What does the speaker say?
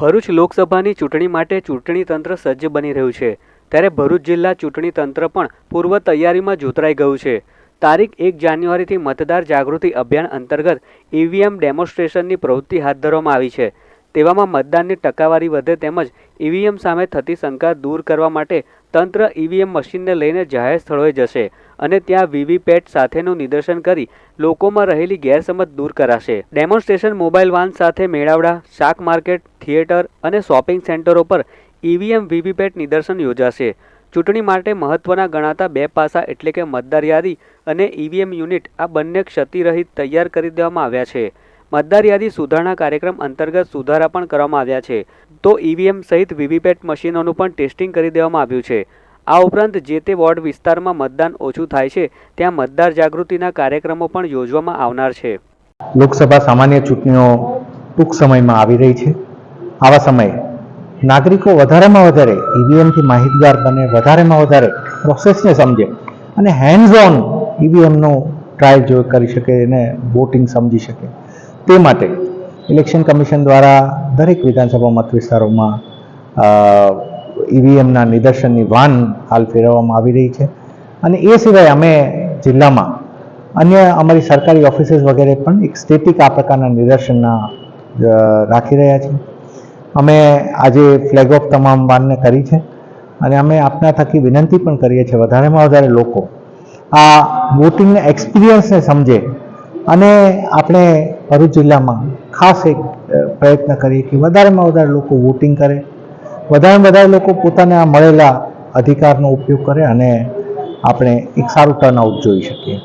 ભરૂચ લોકસભાની ચૂંટણી માટે ચૂંટણી તંત્ર સજ્જ બની રહ્યું છે. ત્યારે ભરૂચ જિલ્લા ચૂંટણી તંત્ર પણ પૂર્વ તૈયારીમાં જોતરાઈ ગયું છે. તારીખ એક જાન્યુઆરીથી મતદાર જાગૃતિ અભિયાન અંતર્ગત ઈવીએમ ડેમોન્સ્ટ્રેશનની પ્રવૃત્તિ હાથ ધરવામાં આવી છે. તેવામાં મતદાનની ટકાવારી વધે તેમજ ઈવીએમ સામે થતી શંકા દૂર કરવા માટે તંત્ર ઈવીએમ મશીનને લઈને જાહેર સ્થળોએ જશે અને ત્યાં વીવીપેટ સાથેનું નિદર્શન કરી લોકોમાં રહેલી ગેરસમજ દૂર કરાશે. ડેમોન્સ્ટ્રેશન મોબાઈલ વાન સાથે મેળાવડા, શાક માર્કેટ, થિયેટર અને શોપિંગ સેન્ટરો પર ઈવીએમ વીવીપેટ નિદર્શન યોજાશે. ચૂંટણી માટે મહત્વના ગણાતા બે પાસા એટલે કે મતદાર યાદી અને ઈવીએમ યુનિટ આ બંને ક્ષતિરહિત તૈયાર કરી દેવામાં આવ્યા છે. મતદાર યાદી સુધારણા કાર્યક્રમ અંતર્ગત સુધારા પણ કરવામાં આવ્યા છે. તો ઈવીએમ સહિત વીવીપેટ મશીનોનું પણ ટેસ્ટિંગ કરી દેવામાં આવ્યું છે. આ ઉપરાંત જે તે વોર્ડ વિસ્તારમાં મતદાન ઓછું થાય છે, ત્યાં મતદાર જાગૃતિના કાર્યક્રમો પણ યોજવામાં આવનાર છે. લોકસભા સામાન્ય ચૂંટણીઓ ટૂંક સમયમાં આવી રહી છે. આવા સમયે નાગરિકો વધારેમાં વધારે ઈવીએમથી માહિતગાર બને, વધારેમાં વધારે પ્રોસેસને સમજે અને હેન્ડઝ ઓન ઈવીએમનો ટ્રાયલ જો કરી શકે અને વોટિંગ સમજી શકે. તે માટે ઇલેક્શન કમિશન દ્વારા દરેક વિધાનસભા મત વિસ્તારોમાં ઈવીએમના નિદર્શનની વાન હાલ ફેરવવામાં આવી રહી છે. અને એ સિવાય અમે જિલ્લામાં અન્ય અમારી સરકારી ઓફિસીસ વગેરે પણ એક સ્ટેટિક આ પ્રકારના નિદર્શનના રાખી રહ્યા છીએ. અમે આજે ફ્લેગ ઓફ તમામ વાનને કરી છે અને અમે આપના થકી વિનંતી પણ કરીએ છીએ, વધારેમાં વધારે લોકો આ વોટિંગના એક્સપિરિયન્સને સમજે અને આપણે ભરૂચ જિલ્લામાં ખાસ એક પ્રયત્ન કરીએ કે વધારેમાં વધારે લોકો વોટિંગ કરે. વધારેમાં વધારે લોકો પોતાને આ મળેલા અધિકારનો ઉપયોગ કરે અને આપણે એક સારું ટર્નઆઉટ જોઈ શકીએ.